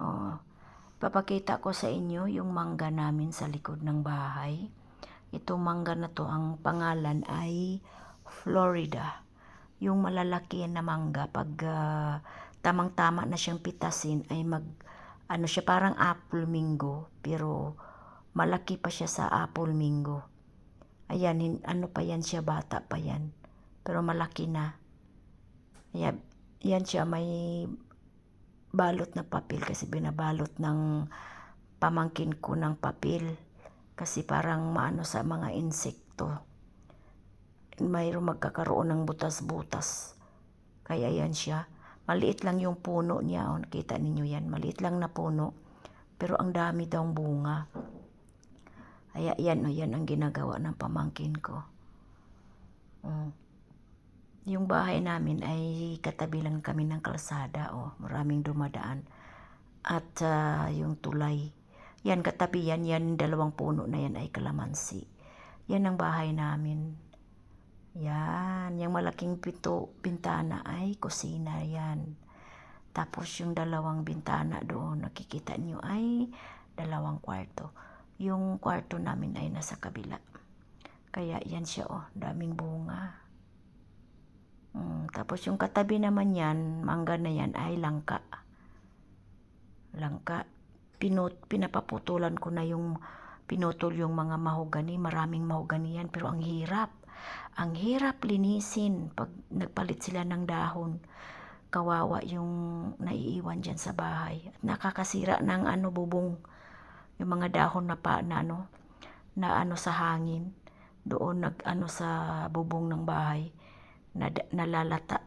Oh, papakita ko sa inyo yung mangga namin sa likod ng bahay. Itong mangga na to, ang pangalan ay Florida. Yung malalaki na mangga, pag ah, tamang-tama na siyang pitasin, ay mag, ano siya, parang apple mingo, pero malaki pa siya sa apple mingo. Ayan, hin- ano pa yan siya, bata pa yan. Pero malaki na. Ayan, yan siya, may balot na papel kasi binabalot ng pamangkin ko ng papel kasi parang maano sa mga insekto. Mayroong magkakaroon ng butas-butas. Kaya yan siya. Maliit lang yung puno niya. Oh, nakita ninyo yan. Maliit lang na puno. Pero ang dami daw bunga. Kaya yan, oh, yan ang ginagawa ng pamangkin ko. Mm. Yung bahay namin ay katabi lang kami ng kalsada. Oh, maraming dumadaan. At ah, yung tulay. Yan, katabi yan. Yan, dalawang puno na yan ay kalamansi. Yan ang bahay namin. Yan, yung malaking pito, bintana ay kusina yan. Tapos yung dalawang bintana doon, nakikita nyo ay dalawang kwarto. Yung kwarto namin ay nasa kabila. Kaya yan siya oh, daming bunga. Tapos yung katabi naman yan, mangga na yan ay langka. Langka. Pinut, pinapaputulan ko na yung pinutol yung mga mahogani. Maraming mahogani yan pero ang hirap. Ang hirap linisin pag nagpalit sila ng dahon. Kawawa yung naiiwan dyan sa bahay. Nakakasira ng ano bubong. Yung mga dahon na pa na ano, na ano sa hangin. Doon nag ano sa bubong ng bahay na, nalalata.